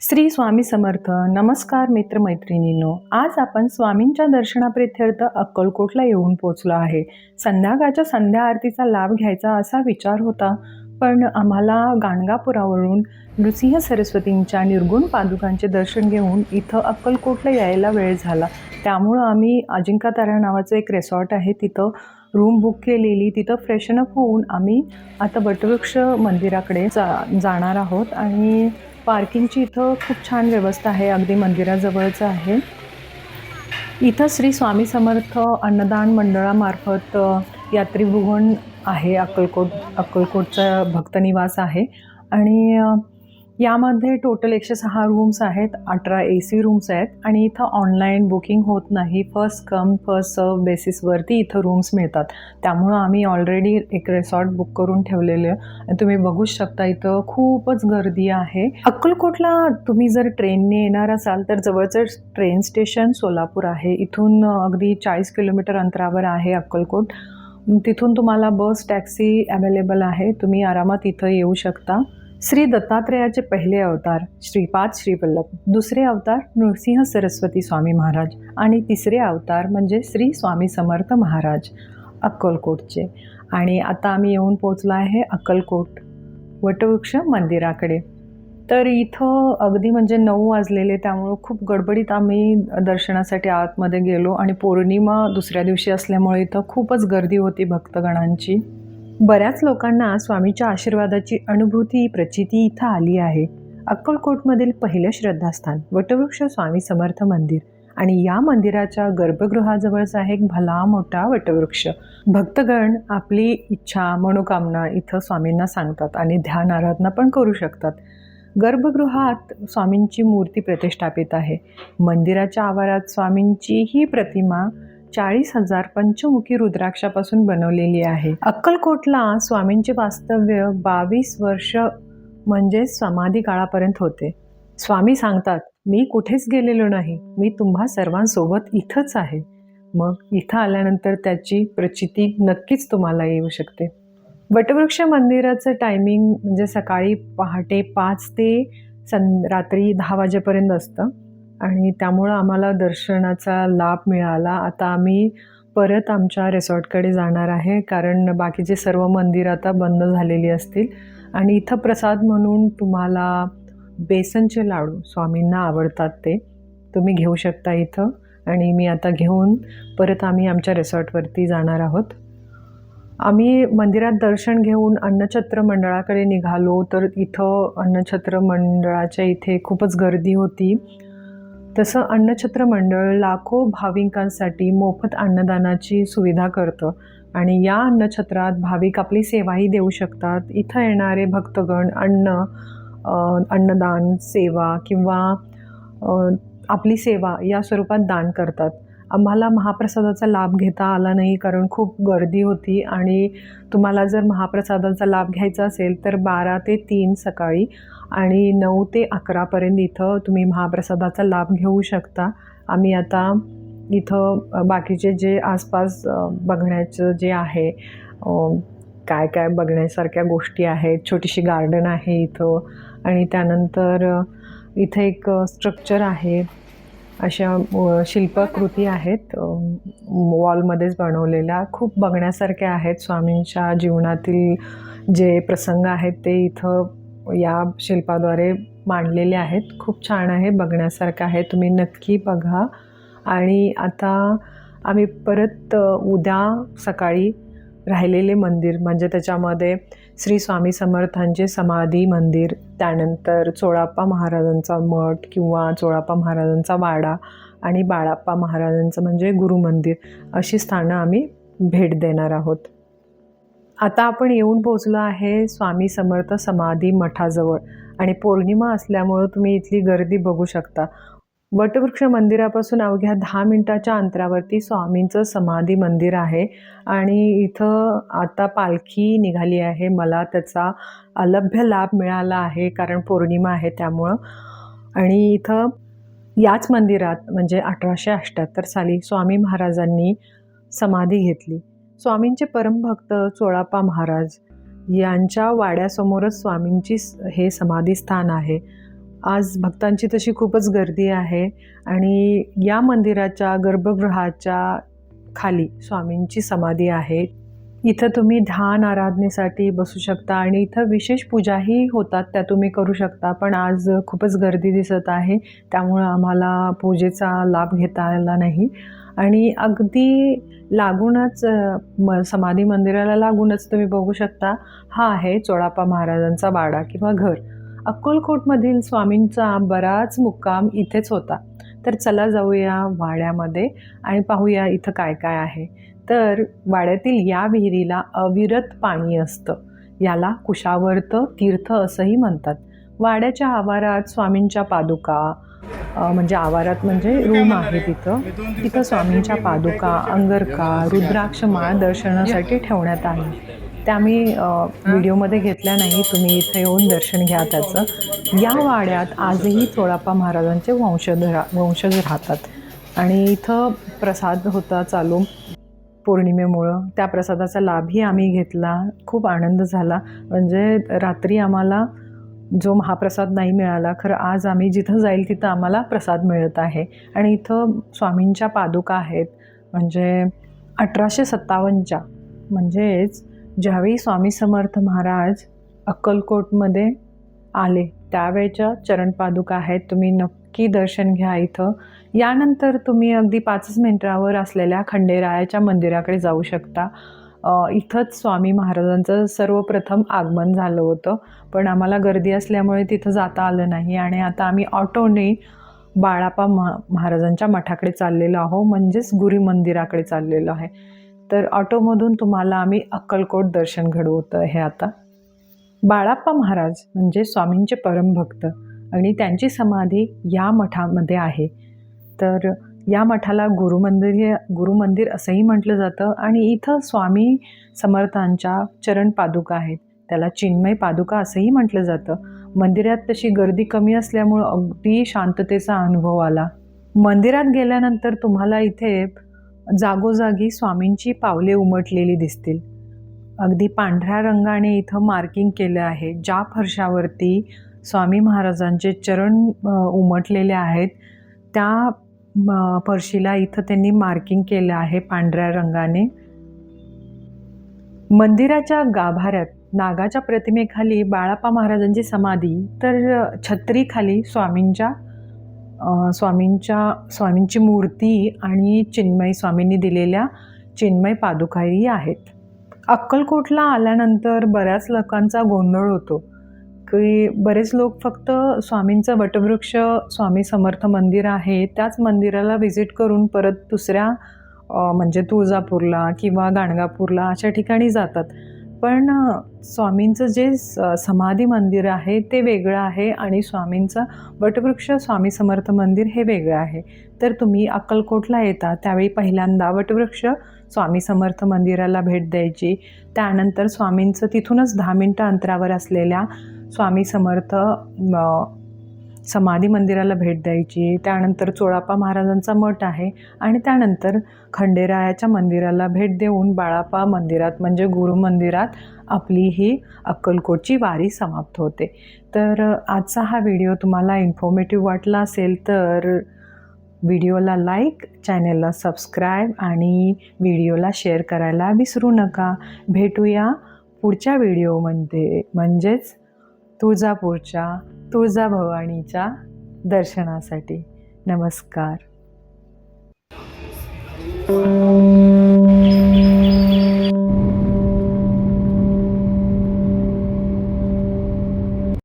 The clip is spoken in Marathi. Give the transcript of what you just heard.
श्री स्वामी समर्थ. नमस्कार मित्रमैत्रिणींनो. आज आपण स्वामींच्या दर्शनाप्रित्यर्थ अक्कलकोटला येऊन पोचलो आहे. संध्याकाळच्या संध्या आरतीचा लाभ घ्यायचा असा विचार होता. पण आम्हाला गाणगापुरावरून नृसिंह सरस्वतींच्या निर्गुण पादुकांचे दर्शन घेऊन इथं अक्कलकोटला यायला वेळ झाला. त्यामुळं आम्ही अजिंक्यतारा नावाचं एक रेसॉर्ट आहे. तिथं रूम बुक केलेली तिथं फ्रेशनअप होऊन आम्ही आता बटवृक्ष मंदिराकडे जा जाणार आहोत. आणि पार्किंगची इथं खूप छान व्यवस्था आहे. अगदी मंदिराजवळच आहे. इथं श्री स्वामी समर्थ अन्नदान मंडळामार्फत यात्रीभुवन आहे. अक्कलकोट अक्कलकोटचा भक्तनिवास आहे. आणि यामध्ये टोटल एकशे सहा रूम्स आहेत अठरा ए सी रूम्स आहेत आणि इथं ऑनलाईन बुकिंग होत नाही. फर्स्ट कम फर्स्ट सर्व बेसिसवरती इथं रूम्स मिळतात. त्यामुळं आम्ही ऑलरेडी एक रिसॉर्ट बुक करून ठेवलेले आणि तुम्ही बघूच शकता इथं खूपच गर्दी आहे. अक्कलकोटला तुम्ही जर ट्रेनने येणार असाल तर जवळचं ट्रेन स्टेशन सोलापूर आहे. इथून अगदी चाळीस किलोमीटर अंतरावर आहे अक्कलकोट. तिथून तुम्हाला बस टॅक्सी अवेलेबल आहे. तुम्ही आरामात इथं येऊ शकता. श्री दत्तात्रेयाचे पहिले अवतार श्रीपाद श्रीवल्लभ दुसरे अवतार नृसिंह सरस्वती स्वामी महाराज आणि तिसरे अवतार म्हणजे श्री स्वामी समर्थ महाराज अक्कलकोटचे. आणि आता आम्ही येऊन पोचलो आहे अक्कलकोट वटवृक्ष मंदिराकडे. तर इथं अगदी म्हणजे नऊ वाजलेले त्यामुळं खूप गडबडीत आम्ही दर्शनासाठी आतमध्ये गेलो आणि पौर्णिमा दुसऱ्या दिवशी असल्यामुळे इथं खूपच गर्दी होती भक्तगणांची. बऱ्याच लोकांना स्वामीच्या आशीर्वादाची अनुभूती प्रचिती इथं आली आहे. अक्कलकोटमधील पहिलं श्रद्धास्थान वटवृक्ष स्वामी समर्थ मंदिर आणि या मंदिराच्या गर्भगृहाजवळच आहे एक भला मोठा वटवृक्ष. भक्तगण आपली इच्छा मनोकामना इथं स्वामींना सांगतात आणि ध्यान आराधना पण करू शकतात. गर्भगृहात स्वामींची मूर्ती प्रतिष्ठापित आहे. मंदिराच्या आवारात स्वामींची ही प्रतिमा चाळीस हजार पंचमुखी रुद्राक्षापासून बनवलेली आहे. अक्कलकोटला स्वामींचे वास्तव्य बावीस वर्ष म्हणजे समाधी काळापर्यंत होते. स्वामी सांगतात मी कुठेच गेलेलो नाही. मी तुम्हा सर्वांसोबत इथंच आहे. मग इथं आल्यानंतर त्याची प्रचिती नक्कीच तुम्हाला येऊ शकते. वटवृक्ष मंदिराचं टायमिंग म्हणजे सकाळी पहाटे पाच ते सं रात्री दहा वाजेपर्यंत असतं. आणि त्यामुळं आम्हाला दर्शनाचा लाभ मिळाला. आता आम्ही परत आमच्या रिसॉर्टकडे जाणार आहे कारण बाकीचे सर्व मंदिरं आता बंद झालेली असतील. आणि इथं प्रसाद म्हणून तुम्हाला बेसनचे लाडू स्वामींना आवडतात ते. तुम्ही घेऊ शकता इथं. आणि मी आता घेऊन परत आम्ही आमच्या रिसॉर्टवरती जाणार आहोत. आम्ही मंदिरात दर्शन घेऊन अन्नछत्र मंडळाकडे निघालो तर इथं अन्नछत्र मंडळाच्या इथे खूपच गर्दी होती. तसं अन्नछत्र मंडळ लाखो भाविकांसाठी मोफत अन्नदानाची सुविधा करतं आणि या अन्नछत्रात भाविक आपली सेवाही देऊ शकतात. इथं येणारे भक्तगण अन्न अन्नदान सेवा किंवा आपली सेवा या स्वरूपात दान करतात. आम्हाला महाप्रसादाचा लाभ घेता आला नाही कारण खूप गर्दी होती आणि तुम्हाला जर महाप्रसादाचा लाभ घ्यायचा असेल तर बारा ते तीन सकाळी आणि नऊ ते अकरापर्यंत इथं तुम्ही महाप्रसादाचा लाभ घेऊ शकता. आम्ही आता इथं बाकीचे जे आसपास बघण्याचं जे आहे काय काय बघण्यासारख्या गोष्टी आहेत छोटीशी गार्डन आहे इथं आणि त्यानंतर इथे इथं एक स्ट्रक्चर आहे. अशा शिल्पकृती आहेत. वॉलमध्येच बनवलेल्या खूप बघण्यासारख्या आहेत स्वामींच्या जीवनातील जे प्रसंग आहेत ते इथं या शिल्पाद्वारे मांडलेले आहेत. खूप छान आहे बघण्यासारखं आहे. तुम्ही नक्की बघा. आणि आता आम्ही परत उद्या सकाळी राहिलेले मंदिर म्हणजे त्याच्यामध्ये श्री स्वामी समर्थांचे समाधी मंदिर त्यानंतर चोळाप्पा महाराजांचा मठ किंवा चोळाप्पा महाराजांचा वाडा आणि बाळाप्पा महाराजांचं म्हणजे गुरुमंदिर अशी स्थानं आम्ही भेट देणार आहोत. आता आपण येऊन पोचलो आहे स्वामी समर्थ समाधी मठाजवळ आणि पौर्णिमा असल्यामुळं तुम्ही इथली गर्दी बघू शकता. वटवृक्ष मंदिरापासून अवघ्या दहा मिनटाच्या अंतरावरती स्वामींचं समाधी मंदिर आहे. आणि इथं आता पालखी निघाली आहे. मला त्याचा अलभ्य लाभ मिळाला आहे कारण पौर्णिमा आहे त्यामुळं. आणि इथं याच मंदिरात म्हणजे अठराशे अठ्ठ्याहत्तर साली स्वामी महाराजांनी समाधी घेतली. स्वामींचे परमभक्त चोळाप्पा महाराज यांच्या वाड्यासमोरच स्वामींची हे समाधी स्थान आहे. आज भक्तांची तशी खूपच गर्दी आहे आणि या मंदिराच्या गर्भगृहाच्या खाली स्वामींची समाधी आहे. इथं तुम्ही ध्यान आराधनेसाठी बसू शकता आणि इथं विशेष पूजाही होतात त्या तुम्ही करू शकता. पण आज खूपच गर्दी दिसत आहे त्यामुळं आम्हाला पूजेचा लाभ घेता आला नाही. आणि अगदी लागूनच म समाधी मंदिराला लागूनच तुम्ही बघू शकता हा आहे चोळापा महाराजांचा वाडा किंवा घर. अक्कलकोटमधील स्वामींचा बराच मुक्काम इथेच होता. तर चला जाऊया वाड्यामध्ये आणि पाहूया इथं काय काय आहे. तर वाड्यातील या विहिरीला अविरत पाणी असतं. याला कुशावर्त तीर्थ असंही म्हणतात. वाड्याच्या आवारात स्वामींच्या पादुका म्हणजे आवारात म्हणजे रूम आहे तिथं. तिथं स्वामींच्या पादुका अंगरका रुद्राक्ष माळ दर्शनासाठी ठेवण्यात आली. त्या मी व्हिडिओमध्ये घेतल्या नाही. तुम्ही इथं येऊन दर्शन घ्या त्याचं. या वाड्यात आजही चोळाप्पा महाराजांचे वंशज रा वंशज राहतात. आणि इथं प्रसाद होता चालू पौर्णिमेमुळं. त्या प्रसादाचा लाभही आम्ही घेतला. खूप आनंद झाला. म्हणजे रात्री आम्हाला जो महाप्रसाद नाही मिळाला खरं आज आम्ही जिथं जाईल तिथं आम्हाला प्रसाद मिळत आहे. आणि इथं स्वामींच्या पादुका आहेत. म्हणजे अठराशे सत्तावन्नच्या म्हणजेच ज्यावेळी स्वामी समर्थ महाराज अक्कलकोटमध्ये आले त्यावेळच्या चरणपादुका आहेत तुम्ही नक्की दर्शन घ्या इथं. यानंतर तुम्ही अगदी पाचच मिनिटावर असलेल्या खंडेरायाच्या मंदिराकडे जाऊ शकता. इथंच स्वामी महाराजांचं सर्वप्रथम आगमन झालं होतं पण आम्हाला गर्दी असल्यामुळे तिथं जाता आलं नाही आणि आता आम्ही ऑटोने बाळापा महा महाराजांच्या मठाकडे चाललेलो आहो म्हणजेच गुरुमंदिराकडे चाललेलो आहे. तर ऑटोमधून तुम्हाला आम्ही अक्कलकोट दर्शन घडवतं हे आता. बाळाप्पा महाराज म्हणजे स्वामींचे परमभक्त आणि त्यांची समाधी या मठामध्ये आहे. तर या मठाला गुरुमंदिर गुरुमंदिर असंही म्हटलं जातं आणि इथं स्वामी समर्थांच्या चरण पादुका आहेत. त्याला चिन्मय पादुका असंही म्हटलं जातं. मंदिरात तशी गर्दी कमी असल्यामुळं अगदी शांततेचा अनुभव आला. मंदिरात गेल्यानंतर तुम्हाला इथे जागोजागी स्वामींची पावले उमटलेली दिसतील. अगदी पांढऱ्या रंगाने इथं मार्किंग केलं आहे. ज्या फरशावरती स्वामी महाराजांचे चरण उमटलेले आहेत त्या फरशीला इथं त्यांनी मार्किंग केलं आहे पांढऱ्या रंगाने. मंदिराच्या गाभाऱ्यात नागाच्या प्रतिमेखाली बाळाप्पा महाराजांची समाधी तर छत्रीखाली स्वामींच्या स्वामींच्या स्वामींची मूर्ती आणि चिन्मय स्वामींनी दिलेल्या चिन्मय पादुकाही आहेत. अक्कलकोटला आल्यानंतर बऱ्याच लोकांचा गोंधळ होतो की बरेच लोक फक्त स्वामींचं वटवृक्ष स्वामी समर्थ मंदिर आहे त्याच मंदिराला व्हिजिट करून परत दुसऱ्या म्हणजे तुळजापूरला किंवा गाणगापूरला अशा ठिकाणी जातात. पण स्वामींचं जे स- समाधी मंदिर आहे ते वेगळं आहे आणि स्वामींचं वटवृक्ष स्वामी समर्थ मंदिर हे वेगळं आहे. तर तुम्ही अक्कलकोटला येता त्यावेळी पहिल्यांदा वटवृक्ष स्वामी समर्थ मंदिराला भेट द्यायची. त्यानंतर स्वामींचं तिथूनच दहा मिनटं अंतरावर असलेल्या स्वामी समर्थ समाधी मंदिराला भेट द्यायची त्यानंतर चोळापा महाराजांचा मठ आहे आणि त्यानंतर खंडेरायाच्या मंदिराला भेट देऊन बाळापा मंदिरात म्हणजे गुरु मंदिरात आपली ही अक्कलकोटची वारी समाप्त होते. तर आजचा हा व्हिडिओ तुम्हाला इन्फॉर्मेटिव्ह वाटला असेल तर व्हिडिओला लाईक चॅनेलला सबस्क्राईब आणि व्हिडिओला शेअर करायला विसरू नका. भेटूया पुढच्या व्हिडिओमध्ये. म्हणजेच तुळजापूरच्या तुळजाभवानीच्या दर्शनासाठी. नमस्कार.